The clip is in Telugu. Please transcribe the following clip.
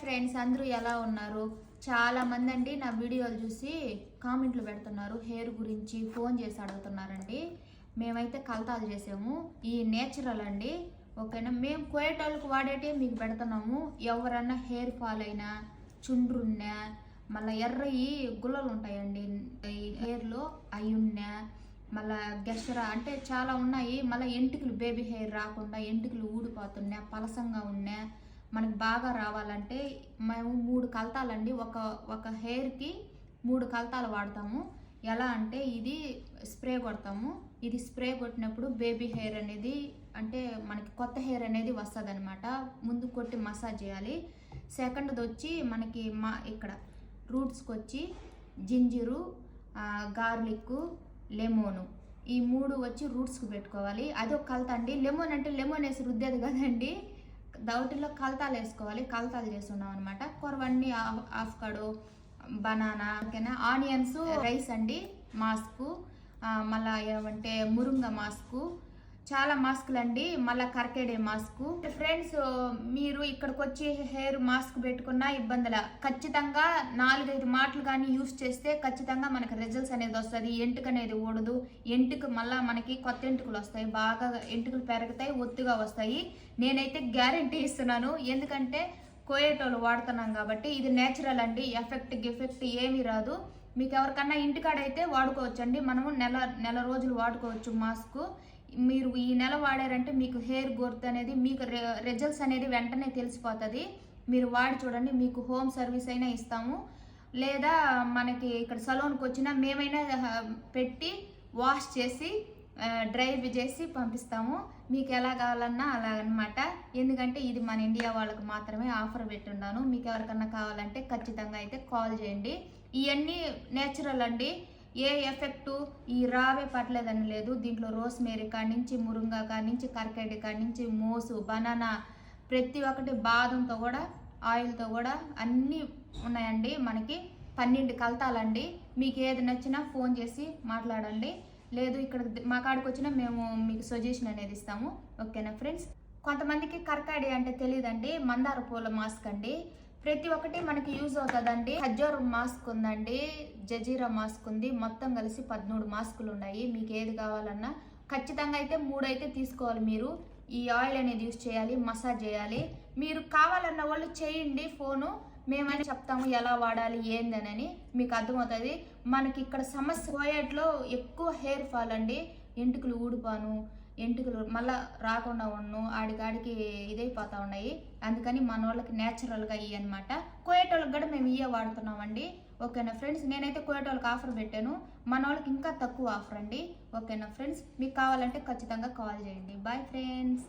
ఫ్రెండ్స్ అందరూ ఎలా ఉన్నారు? చాలా మంది అండి నా వీడియోలు చూసి కామెంట్లు పెడుతున్నారు. హెయిర్ గురించి ఫోన్ చేసి అడుగుతున్నారండి. మేమైతే కలతాలు చేసాము. ఈ నేచురల్ అండి. ఓకేనా? మేము కోయేటోళ్ళకి వాడేటే మీకు పెడుతున్నాము. ఎవరన్నా హెయిర్ ఫాల్ అయినా చుండ్రున్నా మళ్ళీ ఎర్రయి గుల్లలు ఉంటాయండి. ఈ హెయిర్లో అవి ఉన్నా మళ్ళా గెషరా అంటే చాలా ఉన్నాయి. మళ్ళీ ఎంటుకలు బేబీ హెయిర్ రాకుండా ఎంటుకలు ఊడిపోతున్నా పలసంగా ఉన్నా మనకు బాగా రావాలంటే మేము మూడు కలతాలండి. ఒక ఒక హెయిర్కి మూడు కలతాలు వాడతాము. ఎలా అంటే ఇది స్ప్రే కొడతాము. ఇది స్ప్రే కొట్టినప్పుడు బేబీ హెయిర్ అనేది అంటే మనకి కొత్త హెయిర్ అనేది వస్తుంది అనమాట ముందు కొట్టి మసాజ్ చేయాలి. సెకండ్ది వచ్చి మనకి మా ఇక్కడ రూట్స్కి వచ్చి జింజరు గార్లిక్ లెమోను ఈ మూడు వచ్చి రూట్స్కి పెట్టుకోవాలి. అది ఒక కలత అండి లెమోన్ అంటే లెమోన్ వేసి రుద్దేది కదండి. దౌటిలో కలతాలు వేసుకోవాలి కలతాలు చేస్తున్నాం అనమాట కొరవన్నీ హాఫ్ కడు బనానా ఓకేనా? ఆనియన్స్ రైస్ అండి మాస్కు మళ్ళా ఏమంటే మురుంగ మాస్కు చాలా మాస్కులు అండి మళ్ళీ కరకేడే మాస్క్. ఫ్రెండ్స్ మీరు ఇక్కడికి వచ్చి హెయిర్ మాస్క్ పెట్టుకున్నా ఇబ్బందుల. ఖచ్చితంగా నాలుగైదు మాటలు కానీ యూస్ చేస్తే ఖచ్చితంగా మనకి రిజల్ట్స్ అనేది వస్తుంది. ఎంటుక అనేది ఓడదు ఎంటుకు మళ్ళీ మనకి కొత్త ఎంటుకలు వస్తాయి. బాగా ఎంటుకలు పెరుగుతాయి ఒత్తుగా వస్తాయి. నేనైతే గ్యారంటీ ఇస్తున్నాను. ఎందుకంటే కోయేటోలు వాడుతున్నాం కాబట్టి ఇది నేచురల్ అండి. ఎఫెక్ట్ గిఫెక్ట్ ఏమీ రాదు. మీకు ఎవరికన్నా ఇంటికాడైతే వాడుకోవచ్చండి. మనము నెల నెల రోజులు వాడుకోవచ్చు మాస్క్. మీరు ఈ నెల వాడారంటే మీకు హెయిర్ గ్రోత్ అనేది మీకు రిజల్ట్స్ అనేది వెంటనే తెలిసిపోతుంది. మీరు వాడి చూడండి మీకు హోమ్ సర్వీస్ అయినా ఇస్తాము. లేదా మనకి ఇక్కడ సలోన్కి వచ్చినా మేమైనా పెట్టి వాష్ చేసి డ్రైవ్ చేసి పంపిస్తాము. మీకు ఎలా కావాలన్నా అలా అనమాట ఎందుకంటే ఇది మన ఇండియా వాళ్ళకి మాత్రమే ఆఫర్ పెట్టున్నాను. మీకు ఎవరికన్నా కావాలంటే ఖచ్చితంగా అయితే కాల్ చేయండి. ఇవన్నీ నేచురల్ అండి. ఏ ఎఫెక్టు ఈ రావే పట్టలేదని లేదు. దీంట్లో రోస్మేరీ కాడి నుంచి మురుంగా కాడి నుంచి కరకెడ్డి కాడి నుంచి మోసు బనానా ప్రతి ఒక్కటి బాదంతో కూడా ఆయిల్తో కూడా అన్నీ ఉన్నాయండి. మనకి పన్నెండు కలతాలండి. మీకు ఏది నచ్చినా ఫోన్ చేసి మాట్లాడండి. లేదు ఇక్కడ మా కాడికి వచ్చినా మేము మీకు సజెషన్ అనేది ఇస్తాము. ఓకేనా ఫ్రెండ్స్? కొంతమందికి కర్కాడి అంటే తెలియదండి మందార పూల మాస్క్ అండి. ప్రతి ఒక్కటి మనకి యూజ్ అవుతుందండి. ఖజ్జూరం మాస్క్ ఉందండి. జజీరా మాస్క్ ఉంది. మొత్తం కలిసి పదమూడు మాస్కులు ఉన్నాయి. మీకు ఏది కావాలన్నా ఖచ్చితంగా అయితే మూడు అయితే తీసుకోవాలి మీరు. ఈ ఆయిల్ అనేది యూజ్ చేయాలి మసాజ్ చేయాలి. మీరు కావాలన్న వాళ్ళు చేయండి ఫోను. మేమని చెప్తాము ఎలా వాడాలి ఏందనని. మీకు అర్థమవుతుంది. మనకి ఇక్కడ సమస్య పోయేట్లో ఎక్కువ హెయిర్ ఫాల్ అండి. ఎంటుకలు ఊడిపాను. ఎంటుకలు మళ్ళా రాకుండా ఉన్ను ఆడికాడికి ఇదైపోతా ఉన్నాయి. అందుకని మన వాళ్ళకి న్యాచురల్గా ఇవి అనమాట కోయేటోళ్ళకి కూడా మేము ఇవే వాడుతున్నామండి. ఓకేనా ఫ్రెండ్స్? నేనైతే కోయేటోళ్ళకి ఆఫర్ పెట్టాను. మన వాళ్ళకి ఇంకా తక్కువ ఆఫర్ అండి. ఓకేనా ఫ్రెండ్స్? మీకు కావాలంటే ఖచ్చితంగా కాల్ చేయండి. Bye friends